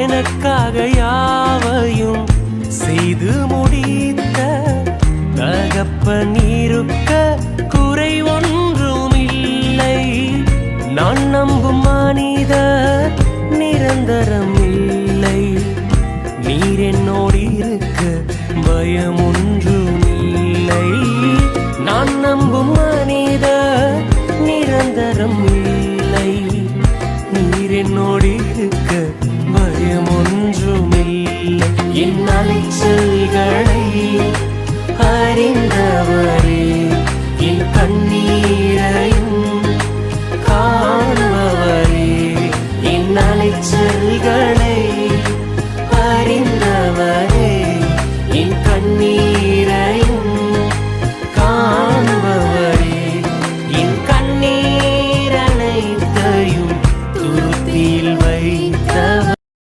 எனக்காக யாவையும் செய்து முடித்த தகப்ப இருக்க குறை ஒன்றும் இல்லை நான் நம்பும் மனிதர் நிரந்தரம் இல்லை நீர் என்னோடு இருக்க பயம் ஒன்றும் இல்லை நான் நம்பும் மனிதர் நிரந்தரம் இல்லை நீர் என்னோடு இருக்க அலைச்சல்களை அறிந்தவரே என் கண்ணீரையும் காண்பவரே என் அலைச்சல்களை